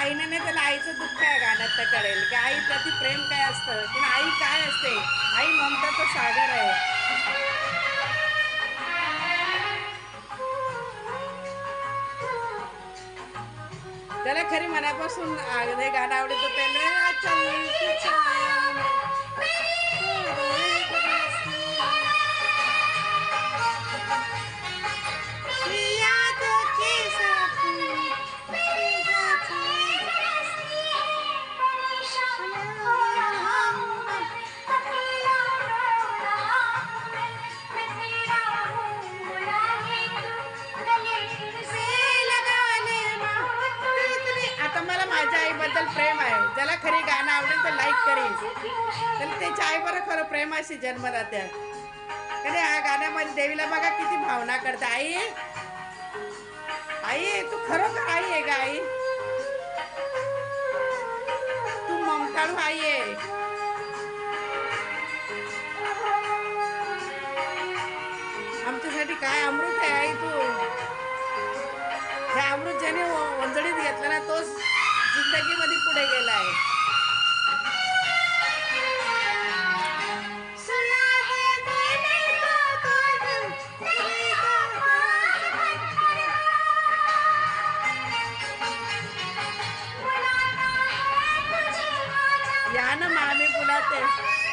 आईने नाही त्याला आईचं दुःख आहे गाण्यात तर कळेल. की आई प्रति प्रेम काय असतं? की आई काय असते? आई ममताचं सागर आहे. त्याला खरी मनापासून आ- हे गाणं आवडतं त्याला. आवडेल तर करेल तर त्याच्या आईवर खरं प्रेम अशी जन्मला कधी अरे हा गाण्यामध्ये देवीला बघा किती भावना करते. आई आई तू खरोखर आई आहे का आई? तू ममताळू आई आहे. आमच्यासाठी काय अमृत आहे आई तू? हे अमृत ज्याने व- वंजळीत ना तोच जिंदगीमध्ये पुढे गेला आहे. या ना मामी पुन्हा ते.